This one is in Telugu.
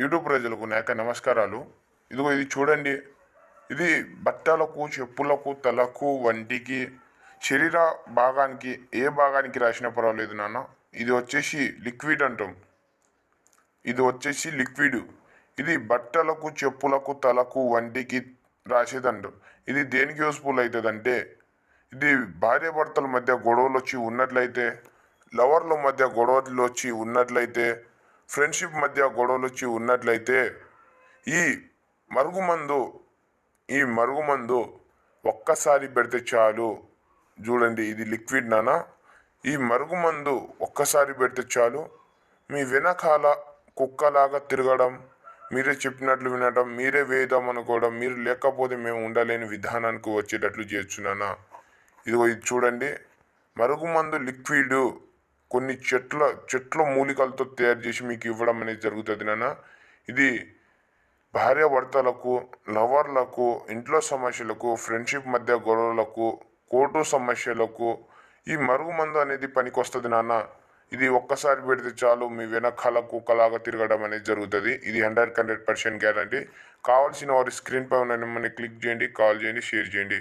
యూట్యూబ్ ప్రజలకు నా యొక్క నమస్కారాలు. ఇదిగో ఇది చూడండి. ఇది బట్టలకు చెప్పులకు తలకు వంటికి శరీర భాగానికి ఏ భాగానికి రాసినా పర్వాలేదు నాన్న. ఇది వచ్చేసి లిక్విడ్ అంటాం. ఇది వచ్చేసి లిక్విడ్. ఇది బట్టలకు చెప్పులకు తలకు వంటికి రాసేదంటాం. ఇది దేనికి యూస్ఫుల్ అవుతుంది అంటే ఇది భార్య భర్తల మధ్య గొడవలు వచ్చి ఉన్నట్లయితే లవర్ల మధ్య గొడవలు వచ్చి ఉన్నట్లయితే ఫ్రెండ్షిప్ మధ్య గొడవలు వచ్చి ఉన్నట్లయితే ఈ మరుగుమందు ఈ మరుగుమందు ఒక్కసారి పెడితే చాలు. చూడండి ఇది లిక్విడ్ నానా? ఈ మరుగుమందు ఒక్కసారి పెడితే చాలు. మీ వెనకాల కుక్కలాగా తిరగడం మీరే చెప్పినట్లు వినడం మీరే వేద్దాం అనుకోవడం మీరు లేకపోతే మేము ఉండలేని విధానానికి వచ్చేటట్లు చేస్తున్నానా ఇదిగో ఇది చూడండి. మరుగుమందు లిక్విడ్ కొన్ని చెట్ల చెట్ల మూలికలతో తయారు చేసి మీకు ఇవ్వడం అనేది జరుగుతుంది నాన్న. ఇది భార్యాభర్తలకు లవర్లకు ఇంట్లో సమస్యలకు ఫ్రెండ్షిప్ మధ్య గొడవలకు కోర్టు సమస్యలకు ఈ మరుగుమందు అనేది పనికొస్తుంది నాన్న. ఇది ఒక్కసారి పెడితే చాలు మీ వెనకాల కుక్కలాగా తిరగడం అనేది జరుగుతుంది. ఇది హండ్రెడ్ హండ్రెడ్ పర్సెంట్ గ్యారంటీ. కావాల్సిన వారి స్క్రీన్ పై ఉన్న నెంబర్ని క్లిక్ చేయండి కాల్ చేయండి షేర్ చేయండి.